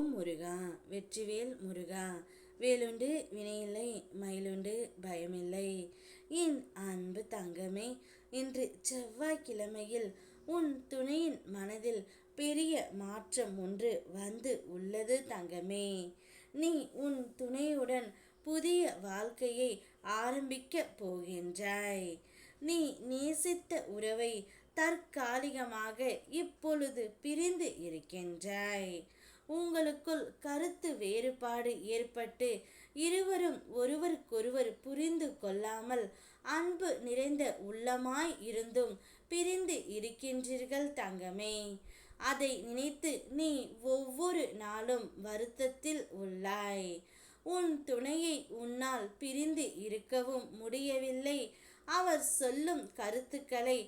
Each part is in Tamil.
ஓம் முருகா வெற்றிவேல் முருகா வேலுண்டு வினையில்லை மயிலுண்டு பயமில்லை. என் அன்பு தங்கமே இன்று செவ்வாய்க்கிழமையில் உன் துணையின் மனதில் பெரிய மாற்றம் ஒன்று வந்து உள்ளது தங்கமே. நீ உன் துணையுடன் புதிய வாழ்க்கையை ஆரம்பிக்க போகின்றாய். நீ நேசித்த உறவை தற்காலிகமாக இப்பொழுது பிரிந்து இருக்கின்றாய். உங்களுக்குள் கருத்து வேறுபாடு ஏற்பட்டு இருவரும் ஒருவருக்கொருவர் புரிந்து கொள்ளாமல் அன்பு நிறைந்த உள்ளமாய் இருந்தும் பிரிந்து இருக்கின்றீர்கள் தங்கமே. அதை நினைத்து நீ ஒவ்வொரு நாளும் வருத்தத்தில் உள்ளாய். உன் துணையை உன்னால் பிரிந்து இருக்கவும் முடியவில்லை. அவர் சொல்லும் கருத்துக்களை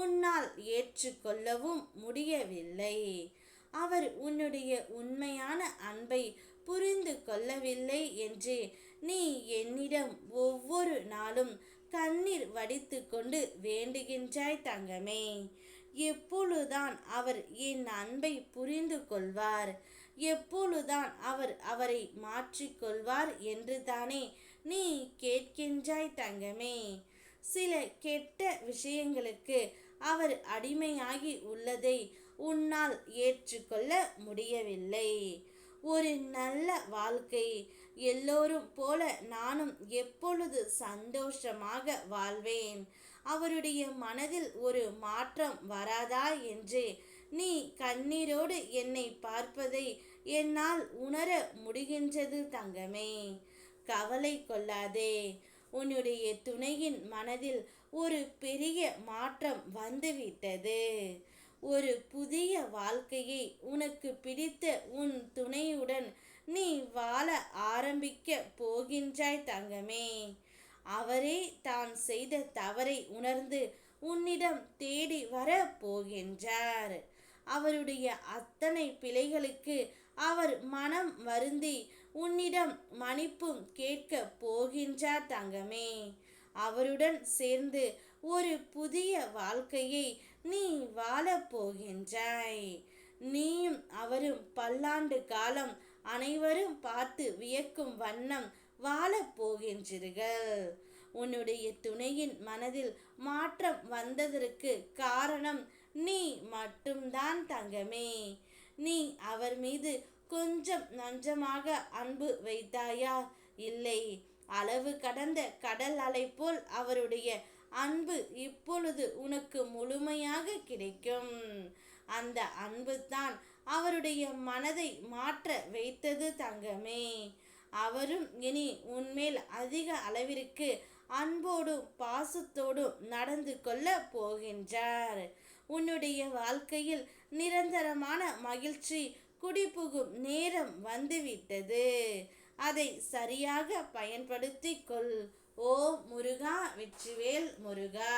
உன்னால் ஏற்றுக்கொள்ளவும் முடியவில்லை. அவர் உன்னுடைய உண்மையான அன்பை புரிந்து கொள்ளவில்லை என்று. நீ என்னிடம் ஒவ்வொரு நாளும் கண்ணீர் வடித்து கொண்டு வேண்டுகின்றாய் தங்கமே. எப்பொழுதுதான் அவர் என் அன்பை புரிந்து கொள்வார் எப்பொழுதுதான் அவர் அவரை மாற்றிக்கொள்வார் என்று தானே நீ கேட்கின்றாய் தங்கமே. சில கெட்ட விஷயங்களுக்கு அவர் அடிமையாகி உள்ளதை உன்னால் ஏற்றுக்கொள்ள முடியவில்லை. ஒரு நல்ல வாழ்க்கை எல்லோரும் போல நானும் எப்பொழுது சந்தோஷமாக வாழ்வேன்? அவருடைய மனதில் ஒரு மாற்றம் வராதா என்று நீ கண்ணீரோடு என்னை பார்ப்பதை என்னால் உணர முடிகின்றது தங்கமே. கவலை கொள்ளாதே. உன்னுடைய துணையின் மனதில் ஒரு பெரிய மாற்றம் வந்துவிட்டது. ஒரு புதிய வாழ்க்கையை உனக்கு பிடித்த உன் துணையுடன் நீ வாழ ஆரம்பிக்க போகின்றாய் தங்கமே. அவரே தான் செய்த தவறை உணர்ந்து உன்னிடம் தேடி வர போகின்றார். அவருடைய அத்தனை பிழைகளுக்கு அவர் மனம் வருந்தி உன்னிடம் மன்னிப்பும் கேட்க போகின்றார் தங்கமே. அவருடன் சேர்ந்து ஒரு புதிய வாழ்க்கையை நீ வாழப் போகின்றாய். நீயும் அவரும் பல்லாண்டு காலம் அனைவரும் பார்த்து வியக்கும் வண்ணம் வாழப் போகின்றீர்கள். உன்னுடைய துணையின் மனதில் மாற்றம் வந்ததற்கு காரணம் நீ மட்டும்தான் தங்கமே. நீ அவர் மீது கொஞ்சம் நஞ்சமாக அன்பு வைத்தாயா? இல்லை. அளவு கடந்த கடல் அலை போல் அவருடைய அன்பு இப்பொழுது உனக்கு முழுமையாக கிடைக்கும். அந்த அன்பு தான் அவருடைய மனதை மாற்ற வைத்தது தங்கமே. அவரும் இனி உன்மேல் அதிக அளவிற்கு அன்போடும் பாசத்தோடும் நடந்து கொள்ள போகின்றார். உன்னுடைய வாழ்க்கையில் நிரந்தரமான மகிழ்ச்சி குடிபுகும் நேரம் வந்துவிட்டது. அதை சரியாக பயன்படுத்தி கொள். ஓ முருகா வெற்றிவேல் முருகா.